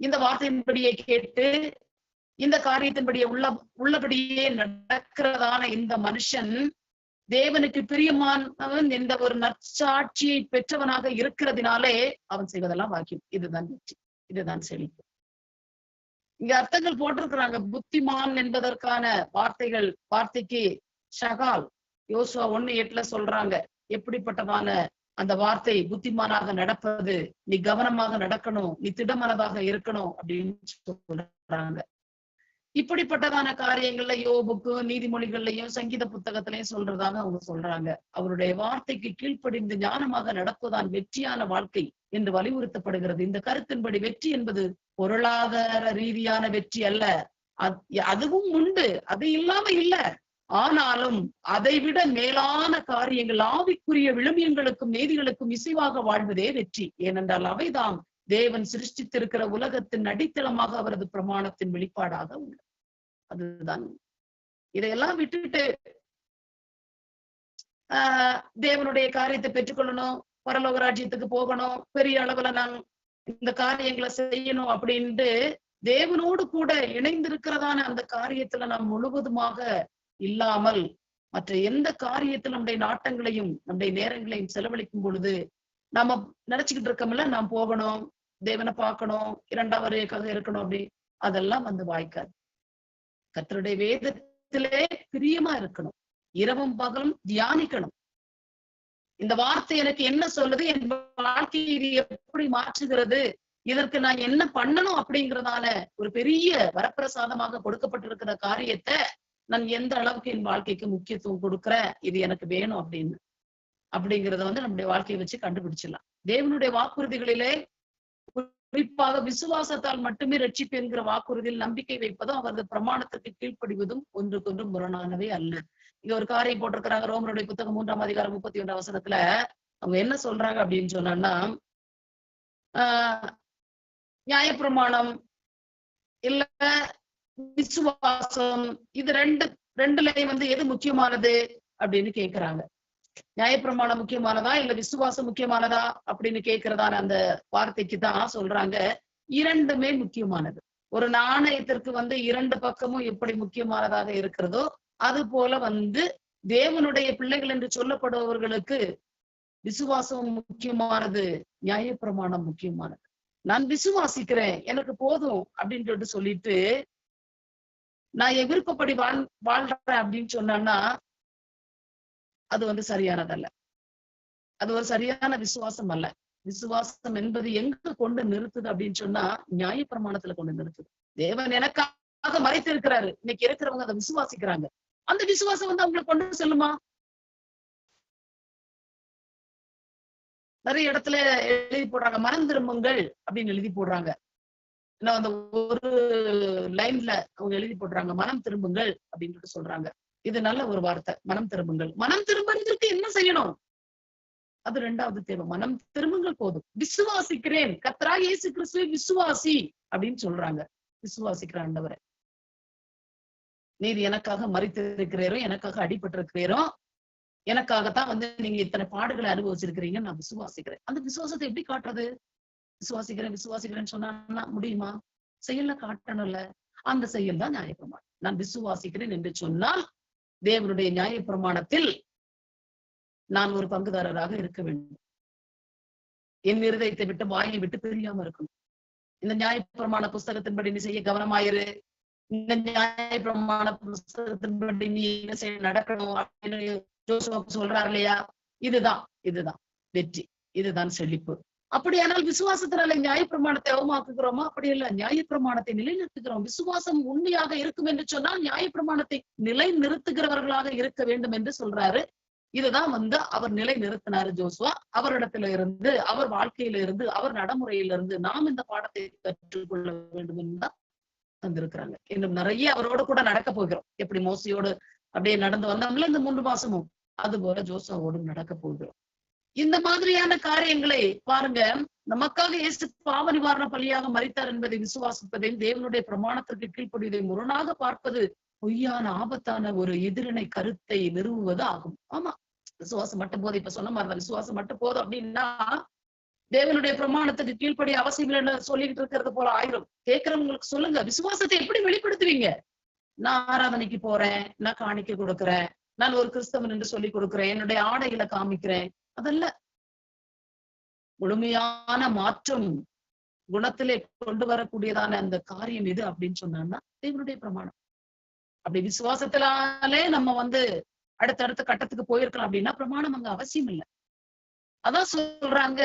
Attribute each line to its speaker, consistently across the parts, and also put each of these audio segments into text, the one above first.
Speaker 1: இந்த வார்த்தையின்படியே கேட்டு இந்த காரியத்தின்படியே உள்ள உள்ளபடியே நடக்கிறதான இந்த மனுஷன் தேவனுக்கு பிரியமானவன் என்ற ஒரு நற்சாட்சியை பெற்றவனாக இருக்கிறதுனாலே அவன் செய்வதெல்லாம் வாக்கியம் இதுதான் வெற்றி. இதுதான் செழிப்பு. இங்க அர்த்தங்கள் போட்டிருக்கிறாங்க. புத்திமான் என்பதற்கான வார்த்தைகள் வார்த்தைக்கு ஷகால் யோசுவா ஒண்ணு எட்டுல சொல்றாங்க. எப்படிப்பட்டமான அந்த வார்த்தை புத்திமானாக நடப்பது நீ கவனமாக நடக்கணும் நீ திடமனதாக இருக்கணும் அப்படின்னு சொல்றாங்க. இப்படிப்பட்டதான காரியங்கள்ல யோபுக்கும் நீதிமொழிகள்லயும் சங்கீத புத்தகத்திலையும் சொல்றதாக அவங்க சொல்றாங்க. அவருடைய வார்த்தைக்கு கீழ்ப்படிந்து ஞானமாக நடப்பதான் வெற்றியான வாழ்க்கை என்று வலியுறுத்தப்படுகிறது. இந்த கருத்தின்படி வெற்றி என்பது பொருளாதார ரீதியான வெற்றி அல்ல. அதுவும் உண்டு அது இல்லாம இல்ல. ஆனாலும் அதைவிட மேலான காரியங்கள் ஆவிக்குரிய விழுமியங்களுக்கும் நீதிகளுக்கும் இசைவாக வாழ்வதே வெற்றி. ஏனென்றால் அவைதாம் தேவன் சிருஷ்டித்திருக்கிற உலகத்தின் அடித்தளமாக அவரது பிரமாணத்தின் வெளிப்பாடாக உள்ளது. அதுதான். இதையெல்லாம் விட்டுட்டு ஆஹ் தேவனுடைய காரியத்தை பெற்றுக்கொள்ளணும் பரலோக ராஜ்யத்துக்கு போகணும் பெரிய அளவுல நான் இந்த காரியங்களை செய்யணும் அப்படின்ட்டு தேவனோடு கூட இணைந்திருக்கிறதான அந்த காரியத்துல நாம் முழுவதுமாக இல்லாமல் மற்ற எந்த காரியத்தில் நம்முடைய நாட்டங்களையும் நம்முடைய நேரங்களையும் செலவழிக்கும் பொழுது நாம நினைச்சுக்கிட்டு இருக்கோம்ல நாம் போகணும் தேவனை பார்க்கணும் இரண்டாம் வரையக்காக இருக்கணும் அப்படி அதெல்லாம் வந்து வாய்க்காது. கத்தருடைய வேதத்திலே பிரியமா இருக்கணும். இரவும் பகலும் தியானிக்கணும். இந்த வார்த்தை எனக்கு என்ன சொல்லுது? என் வாழ்க்கையை இது எப்படி மாற்றுகிறது? இதற்கு நான் என்ன பண்ணணும் அப்படிங்கிறதால ஒரு பெரிய வரப்பிரசாதமாக கொடுக்கப்பட்டிருக்கிற காரியத்தை நான் எந்த அளவுக்கு என் வாழ்க்கைக்கு முக்கியத்துவம் கொடுக்குறேன் இது எனக்கு வேணும் அப்படின்னு. அப்படிங்கிறத வந்து நம்முடைய வாழ்க்கையை வச்சு கண்டுபிடிச்சிடலாம். தேவனுடைய வாக்குறுதிகளிலே குறிப்பாக விசுவாசத்தால் மட்டுமே ரட்சிப்பு என்கிற வாக்குறுதியில் நம்பிக்கை வைப்பதும் அவரது பிரமாணத்திற்கு கீழ்ப்படிவதும் ஒன்றுக்கொன்று முரணானவை அல்ல. இங்க ஒரு காரை போட்டிருக்கிறாங்க ரோமனுடைய புத்தகம் மூன்றாம் அதிகாரம் முப்பத்தி ஒன்று அவசரத்துல அவங்க என்ன சொல்றாங்க அப்படின்னு சொன்னா ஆஹ் நியாயப்பிரமாணம் இல்ல விசுவாசம் இது ரெண்டு ரெண்டுலயும் வந்து எது முக்கியமானது அப்படின்னு கேக்குறாங்க. நியாயப்பிரமாணம் முக்கியமானதா இல்ல விசுவாசம் முக்கியமானதா அப்படின்னு கேக்குறதான அந்த வார்த்தைக்கு தான் சொல்றாங்க. இரண்டுமே முக்கியமானது. ஒரு நாணயத்திற்கு வந்து இரண்டு பக்கமும் எப்படி முக்கியமானதாக இருக்கிறதோ அது போல வந்து தேவனுடைய பிள்ளைகள் என்று சொல்லப்படுபவர்களுக்கு விசுவாசம் முக்கியமானது நியாயப்பிரமாணம் முக்கியமானது. நான் விசுவாசிக்கிறேன் எனக்கு போதும் அப்படின்னு சொல்லிட்டு சொல்லிட்டு நான் என் விருப்பப்படி வாழ் வாழ்றேன் அப்படின்னு சொன்னா அது வந்து சரியானதல்ல. அது ஒரு சரியான விசுவாசம் அல்ல. விசுவாசம் என்பது எங்க கொண்டு நிறுத்துது அப்படின்னு சொன்னா நியாய பிரமாணத்துல கொண்டு நிறுத்துது. தேவன் எனக்காக மறைத்து இருக்கிறாரு இன்னைக்கு இருக்கிறவங்க அதை விசுவாசிக்கிறாங்க. அந்த விசுவாசம் வந்து அவங்களை கொண்டு செல்லுமா? நிறைய இடத்துல எழுதி போடுறாங்க மனம் திரும்புங்கள் அப்படின்னு எழுதி போடுறாங்க. ஏன்னா அந்த ஒரு லைன்ல அவங்க எழுதி போடுறாங்க மனம் திரும்புங்கள் அப்படின்னு சொல்றாங்க. இது நல்ல ஒரு வார்த்தை மனம் திரும்புங்கள் மனம் திரும்புறதுக்கு என்ன செய்யணும்? அது ரெண்டாவது தேவை. மனம் திரும்புங்கள் போதும். விசுவாசிக்கிறேன். கத்ரா இயேசு கிறிஸ்துவை விசுவாசி அப்படின்னு சொல்றாங்க. விசுவாசிக்கிற ஆண்டவரை. நீர் எனக்காக மறித்திருக்கிறீரோ எனக்காக அடிபட்டிருக்கிறீரோ எனக்காகத்தான் வந்து நீங்க இத்தனை பாடுகளை அனுபவிச்சிருக்கிறீங்கன்னு நான் விசுவாசிக்கிறேன் அந்த விசுவாசத்தை எப்படி காட்டுறது? விசுவாசிக்கிறேன் விசுவாசிக்கிறேன்னு சொன்னா முடியுமா? செயல்ல காட்டணும்ல அந்த செயல் தான் நியாயப்பிரமாணம். நான் விசுவாசிக்கிறேன் என்று சொன்னால் தேவனுடைய நியாயப்பிரமாணத்தில் நான் ஒரு பங்குதாரராக இருக்க வேண்டும். என் இருதயத்தை விட்டு வாயை விட்டு பிரியாம இருக்கணும். இந்த நியாயப்பிரமாண புஸ்தகத்தின்படி நீ செய்ய கவனமாயிரு. இந்த நியாயப்பிரமாண புஸ்தகத்தின்படி நீ என்ன செய்ய நடக்கணும் அப்படின்னு சொல்றாரு இல்லையா? இதுதான் இதுதான். வெற்றி. இதுதான் செழிப்பு. அப்படியானால் விசுவாசத்தினால நியாயப்பிரமாணத்தை அவமாக்குகிறோமா? அப்படி இல்ல நியாயப்பிரமாணத்தை நிலைநிறுத்துகிறோம். விசுவாசம் உண்மையாக இருக்கும் என்று சொன்னால் நியாயப்பிரமாணத்தை நிலை நிறுத்துகிறவர்களாக இருக்க வேண்டும் என்று சொல்றாரு. இதுதான் வந்து அவர் நிலை நிறுத்தினாரு ஜோசுவா. அவரிடத்துல இருந்து அவர் வாழ்க்கையில இருந்து அவர் நடைமுறையில இருந்து நாம் இந்த பாடத்தை கற்றுக்கொள்ள வேண்டும் என்றுதான் வந்திருக்கிறாங்க இன்னும் நிறைய அவரோட கூட நடக்க போகிறோம். எப்படி மோசியோடு அப்படியே நடந்து வந்தோம்ல இந்த மூன்று மாசமும். அது போல ஜோசுவாவோடும் நடக்க போகிறோம். இந்த மாதிரியான காரியங்களை பாருங்க. நமக்காக இயேசு பாவ நிவாரண பலியாக மறித்தார் என்பதை விசுவாசிப்பதையும் தேவனுடைய பிரமாணத்திற்கு கீழ்ப்படிவதை முரணாக பார்ப்பது பொய்யான ஆபத்தான ஒரு எதிரினை கருத்தை நிறுவுவது ஆகும். ஆமா. விசுவாசம் மட்டும் போதும். இப்ப சொன்ன மாதிரி விசுவாசம் மட்டும் போதும் அப்படின்னா தேவனுடைய பிரமாணத்துக்கு கீழ்ப்படி அவசியம் இல்லைன்னு சொல்லிட்டு இருக்கிறது போல ஆயிரும். கேட்கிறவங்களுக்கு சொல்லுங்க. விசுவாசத்தை எப்படி வெளிப்படுத்துவீங்க? நான் ஆராதனைக்கு போறேன். நான் காணிக்க கொடுக்குறேன். நான் ஒரு கிறிஸ்தவன் என்று சொல்லி கொடுக்கிறேன். என்னுடைய ஆடைகளை காமிக்கிறேன். அதல்ல. முழுமையான மாற்றம் குணத்திலே கொண்டு வரக்கூடியதான அந்த காரியம் எது அப்படின்னு சொன்னான்னா தேவனுடைய பிரமாணம். அப்படி விசுவாசத்தினாலே நம்ம வந்து அடுத்தடுத்த கட்டத்துக்கு போயிருக்கலாம் அப்படின்னா பிரமாணம் அங்க அவசியம் இல்லை அதான் சொல்றாங்க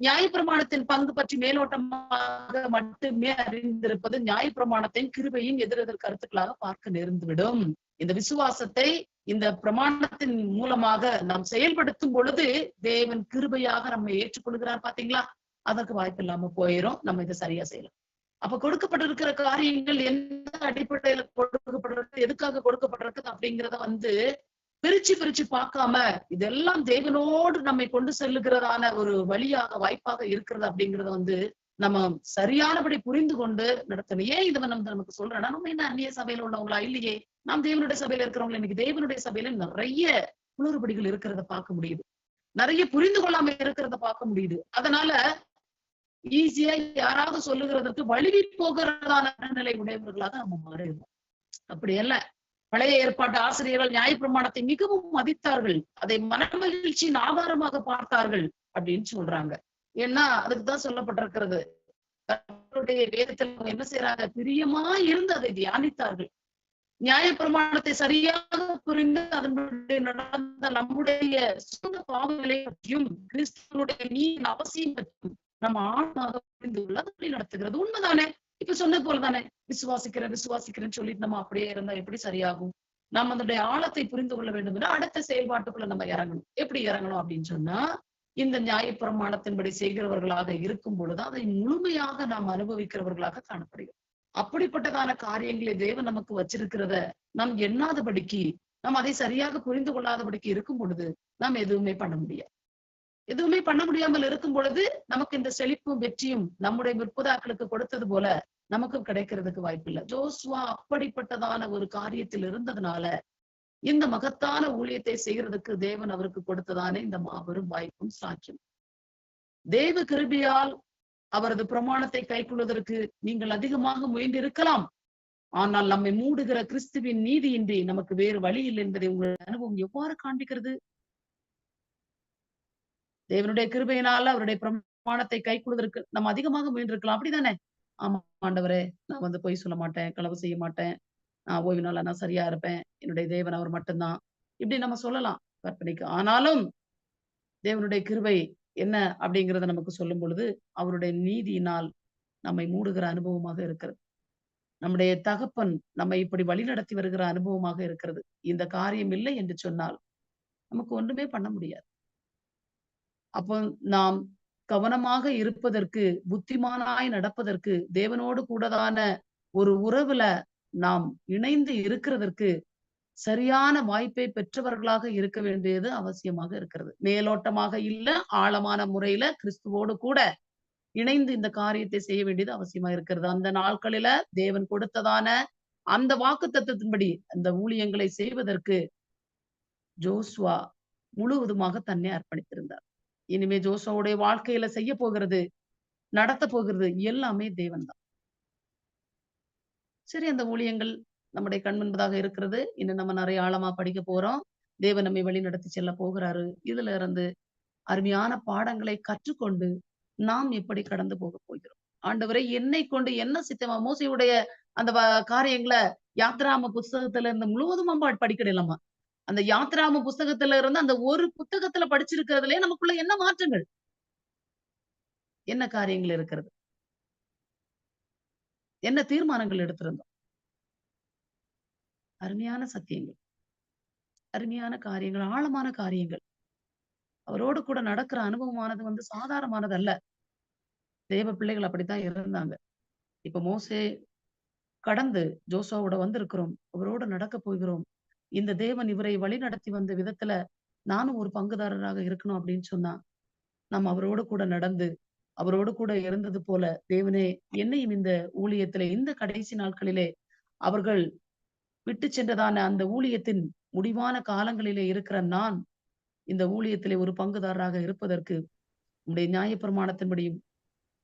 Speaker 1: நியாயப்பிரமாணத்தின் பங்கு பற்றி மேலோட்டமாக மட்டுமே அறிந்திருப்பது நியாயப்பிரமாணத்தின் கிருபையும் எதிரெதிர் கருத்துக்களாக பார்க்க நேர்ந்துவிடும். இந்த விசுவாசத்தை இந்த பிரமாணத்தின் மூலமாக நாம் செயல்படுத்தும் பொழுது தேவன் கிருபையாக நம்ம ஏற்றுக்கொள்கிறார் பாத்தீங்களா அதற்கு வாய்ப்பு இல்லாம போயிரும். நம்ம இதை சரியா செய்யலாம். அப்ப கொடுக்கப்பட்டிருக்கிற காரியங்கள் எந்த அடிப்படையில கொடுக்கப்பட்டிருக்கு எதுக்காக கொடுக்கப்பட்டிருக்கு அப்படிங்கிறத வந்து பிரிச்சு பிரிச்சு பார்க்காம இதெல்லாம் தேவனோடு நம்மை கொண்டு செல்லுகிறதான ஒரு வழியாக வாய்ப்பாக இருக்கிறது அப்படிங்கறத வந்து நம்ம சரியானபடி புரிந்து கொண்டு நடத்தணும். ஏன் இதை நம்ம நமக்கு சொல்றேன்னா நம்ம என்ன அந்நிய சபையில உள்ளவங்களா? இல்லையே. நாம் தேவனுடைய சபையில இருக்கிறவங்கள? இன்னைக்கு தேவனுடைய சபையில நிறைய குளறுபடிகள் இருக்கிறத பார்க்க முடியுது. நிறைய புரிந்து கொள்ளாம இருக்கிறத பார்க்க முடியுது. அதனால ஈஸியா யாராவது சொல்லுகிறதற்கு வழுவி போகிறதான நிலை உடையவர்களாக நம்ம மாறிடுவோம். அப்படி அல்ல. பழைய ஏற்பாட்டு ஆசிரியர்கள் நியாயப்பிரமாணத்தை மிகவும் மதித்தார்கள். அதை மனமகிழ்ச்சியின் ஆதாரமாக பார்த்தார்கள் அப்படின்னு சொல்றாங்க. ஏன்னா அதுக்குதான் சொல்லப்பட்டிருக்கிறது. கர்த்தருடைய வேதத்தில் அவங்க என்ன செய்யறாங்க பிரியமா இருந்து அதை தியானித்தார்கள். நியாயப்பிரமாணத்தை சரியாக புரிந்து அதனுடைய நடந்த நம்முடைய சொந்த பாவங்களை பற்றியும் கிறிஸ்துவனுடைய நீரின் அவசியம் பற்றியும் நம்ம ஆழமாக புரிந்து கொள்ள வழி நடத்துகிறது. உண்மைதானே? இப்ப சொன்ன போலதானே? விசுவாசிக்கிறேன் விசுவாசிக்கிறேன்னு சொல்லிட்டு நம்ம அப்படியே இருந்தா எப்படி சரியாகும்? நாம் அதனுடைய ஆழத்தை புரிந்து கொள்ள வேண்டும் என்று அடுத்த செயல்பாட்டுக்குள்ள நம்ம இறங்கணும். எப்படி இறங்கணும் அப்படின்னு சொன்னா இந்த நியாயப்பிரமாணத்தின்படி செய்கிறவர்களாக இருக்கும் பொழுது அதை முழுமையாக நாம் அனுபவிக்கிறவர்களாக காணப்படுகிறோம். அப்படிப்பட்டதான காரியங்களை தேவன் நமக்கு வச்சிருக்கிறத நாம் எண்ணாதபடிக்கு நாம் அதை சரியாக புரிந்து கொள்ளாதபடிக்கு இருக்கும் பொழுது நாம் எதுவுமே பண்ண முடியாது. எதுவுமே பண்ண முடியாமல் இருக்கும் பொழுது நமக்கு இந்த செழிப்பும் வெற்றியும் நம்முடைய முற்பதாக்களுக்கு கொடுத்தது போல நமக்கும் கிடைக்கிறதுக்கு வாய்ப்பு இல்லை ஜோஸ்வா அப்படிப்பட்டதான ஒரு காரியத்தில் இருந்ததுனால இந்த மகத்தான ஊழியத்தை செய்யறதுக்கு தேவன் அவருக்கு கொடுத்ததானே இந்த மாபெரும் வாய்ப்பும் சாட்சியம். தேவ கிருபியால் அவரது பிரமாணத்தை கைக்கொள்வதற்கு நீங்கள் அதிகமாக முயன்றிருக்கலாம். ஆனால் நம்மை மூடுகிற கிறிஸ்துவின் நீதியின்றி நமக்கு வேறு வழி இல்லை என்பதை உங்கள் அனுபவம் எவ்வாறு காண்பிக்கிறது? தேவனுடைய கிருபையினால அவருடைய பிரமாணத்தை கைக்கொள்வதற்கு நம்ம அதிகமாக முயன்றிருக்கலாம். அப்படிதானே? ஆமா ஆண்டவரே. நான் வந்து பொய் சொல்ல மாட்டேன் களவு செய்ய மாட்டேன். நான் ஓய்வு நாள நான் சரியா இருப்பேன். என்னுடைய தேவன் அவர் மட்டும்தான். இப்படி நம்ம சொல்லலாம். கற்பனைக்கு. ஆனாலும் தேவனுடைய கிருபை என்ன அப்படிங்கிறத நமக்கு சொல்லும் பொழுது அவருடைய நீதியினால் நம்மை மூடுகிற அனுபவமாக இருக்கிறது. நம்முடைய தகப்பன் நம்மை இப்படி வழிநடத்தி வருகிற அனுபவமாக இருக்கிறது. இந்த காரியம் இல்லை என்று சொன்னால் நமக்கு ஒன்றுமே பண்ண முடியாது. அப்போ நாம் கவனமாக இருப்பதற்கு புத்திமானாய் நடப்பதற்கு தேவனோடு கூடதான ஒரு உறவுல நாம் இணைந்து இருக்கிறதற்கு சரியான வாய்ப்பை பெற்றவர்களாக இருக்க வேண்டியது அவசியமாக இருக்கிறது. மேலோட்டமாக இல்ல ஆழமான முறையில கிறிஸ்துவோடு கூட இணைந்து இந்த காரியத்தை செய்ய வேண்டியது அவசியமா இருக்கிறது. அந்த நாட்களில தேவன் கொடுத்ததான அந்த வாக்கு தத்துவத்தின்படி அந்த ஊழியங்களை செய்வதற்கு ஜோஸ்வா முழுவதுமாக தன்னை அர்ப்பணித்திருந்தார். இனிமே ஜோசுவாவுடைய வாழ்க்கையில செய்ய போகிறது நடத்த போகிறது எல்லாமே தேவன் தான். சரி அந்த ஊழியங்கள் நம்முடைய கண் முன்பதாக இருக்கிறது. இன்னும் நம்ம நிறைய ஆழமா படிக்க போறோம். தேவ நம்மை வழி நடத்தி செல்ல போகிறாரு. இதுல இருந்து அருமையான பாடங்களை கற்றுக்கொண்டு நாம் எப்படி கடந்து போக போகிறோம்? ஆண்டவரை என்னை கொண்டு என்ன சித்தமா? மோசையுடைய அந்த காரியங்களை யாத்ராம புஸ்தகத்துல இருந்து முழுவதும் படிக்கலாமா அந்த யாத்ராம புஸ்தகத்துல இருந்து அந்த ஒரு புத்தகத்துல படிச்சிருக்கிறதுலயே நமக்குள்ள என்ன மாற்றங்கள்? என்ன காரியங்கள் இருக்கிறது? என்ன தீர்மானங்கள் எடுத்திருந்தோம்? அருமையான சத்தியங்கள். அருமையான காரியங்கள் ஆழமான காரியங்கள். அவரோடு கூட நடக்கிற அனுபவமானது வந்து சாதாரணமானது அல்ல தேவ பிள்ளைகள் அப்படித்தான் இருந்தாங்க. இப்ப மோசே கடந்து ஜோசோவோட வந்திருக்கிறோம். அவரோடு நடக்க போகிறோம். இந்த தேவன் இவரை வழி நடத்தி வந்த விதத்துல நானும் ஒரு பங்குதாரராக இருக்கணும் அப்படின்னு சொன்னா நம்ம அவரோடு கூட நடந்து அவரோடு கூட இருந்தது போல தேவனே என்னையும் இந்த ஊழியத்திலே இந்த கடைசி நாட்களிலே அவர்கள் விட்டு சென்றதான அந்த ஊழியத்தின் முடிவான காலங்களிலே இருக்கிற நான் இந்த ஊழியத்திலே ஒரு பங்குதாரராக இருப்பதற்கு உம்முடைய நியாயப்பிரமாணத்தின்படியும்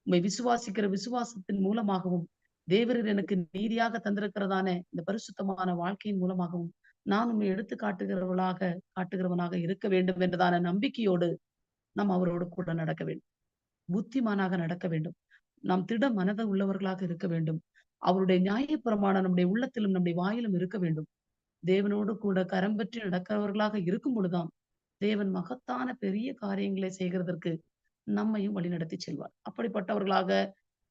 Speaker 1: உம்மை விசுவாசிக்கிற விசுவாசத்தின் மூலமாகவும் தேவரர் எனக்கு நீதியாக தந்திருக்கிறதான இந்த பரிசுத்தமான வாழ்க்கையின் மூலமாகவும் நான் உண்மை எடுத்து காட்டுகிறவளாக காட்டுகிறவனாக இருக்க வேண்டும் என்றதான நம்பிக்கையோடு நாம் அவரோடு கூட நடக்க வேண்டும். புத்திமானாக நடக்க வேண்டும். நாம் திட மனத உள்ளவர்களாக இருக்க வேண்டும். அவருடைய நியாயப்பிரமாணம் நம்முடைய உள்ளத்திலும் நம்முடைய வாயிலும் இருக்க வேண்டும். தேவனோடு கூட கரம் பற்றி நடக்கிறவர்களாக இருக்கும் பொழுதுதான் தேவன் மகத்தான பெரிய காரியங்களை செய்கிறதற்கு நம்மையும் வழிநடத்தி செல்வார். அப்படிப்பட்டவர்களாக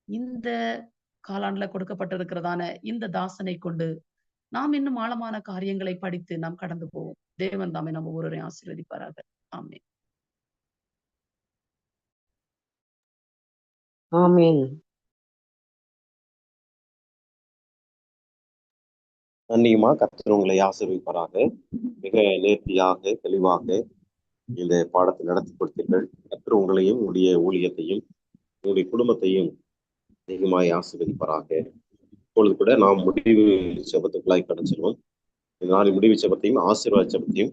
Speaker 1: இந்த காலாண்டுல கொடுக்கப்பட்டிருக்கிறதான இந்த தாசனை கொண்டு நாம் இன்னும் ஆழமான காரியங்களை படித்து நாம் கடந்து போவோம். தேவன் தாமே நம்ம ஒருவரையும் ஆசீர்வதிப்பாராக. ஆமே
Speaker 2: ஆமீன்.
Speaker 3: அன்னியமா கர்த்தர் உங்களை ஆசிர்விப்பாராக. மிக நேர்த்தியாக தெளிவாக இந்த பாடத்தை நடத்தி கொடுத்தீர்கள். கர்த்தர் உங்களையும் உங்களுடைய ஊழியத்தையும் உங்களுடைய குடும்பத்தையும் அதிகமாய் ஆசிர்வதிப்பாராக. இப்பொழுது கூட நாம் முடிவு செபத்துக்குள்ளாய் கடந்து செல்வோம். இந்த நாளின் முடிவு செபத்தையும் ஆசீர்வாத செபத்தையும்